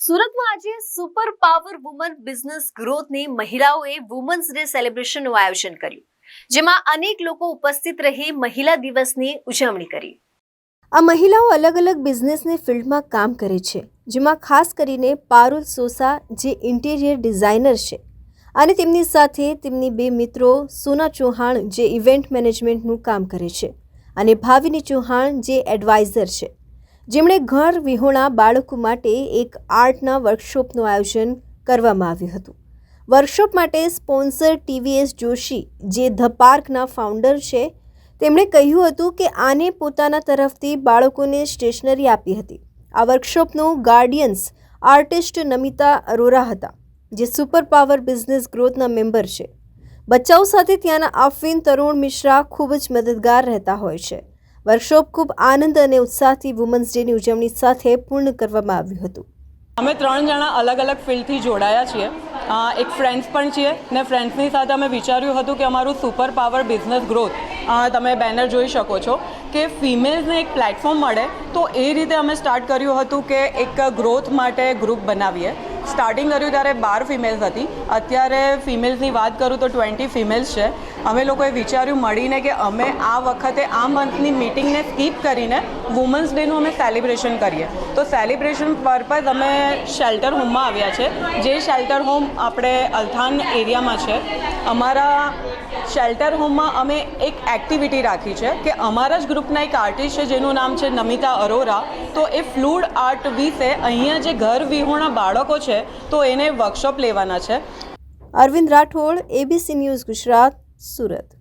સુરતમાં આજે super power woman business ગ્રોથને મહિલાઓએ વુમન્સ ડે સેલિબ્રેશનનું આયોજન કર્યું, જેમાં અનેક લોકો ઉપસ્થિત રહી મહિલા દિવસની ઉજવણી કરી. આ મહિલાઓ અલગ અલગ બિઝનેસની ફિલ્ડમાં કામ કરે છે, જેમાં ખાસ કરીને પારુલ સોસા, જે ઇન્ટિરિયર ડિઝાઇનર છે, અને તેમની સાથે તેમની બે મિત્રો સોના ચૌહાણ, જે ઇવેન્ટ મેનેજમેન્ટનું કામ કરે છે, અને ભાવિની ચૌહાણ, જે એડવાઇઝર છે. જેમણે ઘર વિહોણા બાળકો માટે એક આર્ટના વર્કશોપનું આયોજન કરવામાં આવ્યું હતું. વર્કશોપ માટે સ્પોન્સર ટીવીએસ જોશી, જે ધ પાર્કના ફાઉન્ડર છે, તેમણે કહ્યું હતું કે આને પોતાના તરફથી બાળકોને સ્ટેશનરી આપી હતી. આ વર્કશોપનું ગાર્ડિયન્સ આર્ટિસ્ટ નમિતા અરોરા હતા, જે સુપર પાવર બિઝનેસ ગ્રોથના મેમ્બર છે. બચ્ચાઓ સાથે ત્યાંના આફીન તરુણ મિશ્રા ખૂબ જ મદદગાર રહેતા હોય છે. વર્કશોપ ખૂબ આનંદ અને ઉત્સાહથી વુમન્સ ડેની ઉજવણી સાથે પૂર્ણ કરવામાં આવ્યું હતું. અમે ત્રણ જણા અલગ અલગ ફિલ્ડથી જોડાયા છીએ. એક ફ્રેન્ડ્સ પણ છીએ ને ફ્રેન્ડ્સની સાથે અમે વિચાર્યું હતું કે અમારું સુપર પાવર બિઝનેસ ગ્રોથ તમે બેનર જોઈ શકો છો કે ફિમેલ્સને એક પ્લેટફોર્મ મળે તો એ રીતે અમે સ્ટાર્ટ કર્યું હતું કે એક ગ્રોથ માટે ગ્રુપ બનાવીએ. સ્ટાર્ટિંગ કર્યું ત્યારે બાર ફિમેલ્સ હતી. અત્યારે ફિમેલ્સની વાત કરું તો ટ્વેન્ટી ફિમેલ્સ છે. અમે લોકોએ વિચાર્યું મળીને કે અમે આ વખતે આ મંથની મિટિંગને સ્કીપ કરીને વુમન્સ ડેનું અમે સેલિબ્રેશન કરીએ. તો સેલિબ્રેશન પર્પઝ અમે શેલ્ટર હોમમાં આવ્યા છે. જે શેલ્ટર હોમ આપણે અલથાન એરિયામાં છે. અમારા શેલ્ટર હોમમાં અમે એક એક્ટિવિટી રાખી છે કે અમારા જ ગ્રુપના એક આર્ટિસ્ટ છે, જેનું નામ છે નમિતા અરોરા. તો એ ફ્લૂડ આર્ટ વિશે અહીંયા જે ઘર વિહોણા બાળકો છે, તો એને વર્કશોપ લેવાના છે. Arvind Rathod ABC news Gujarat, Surat.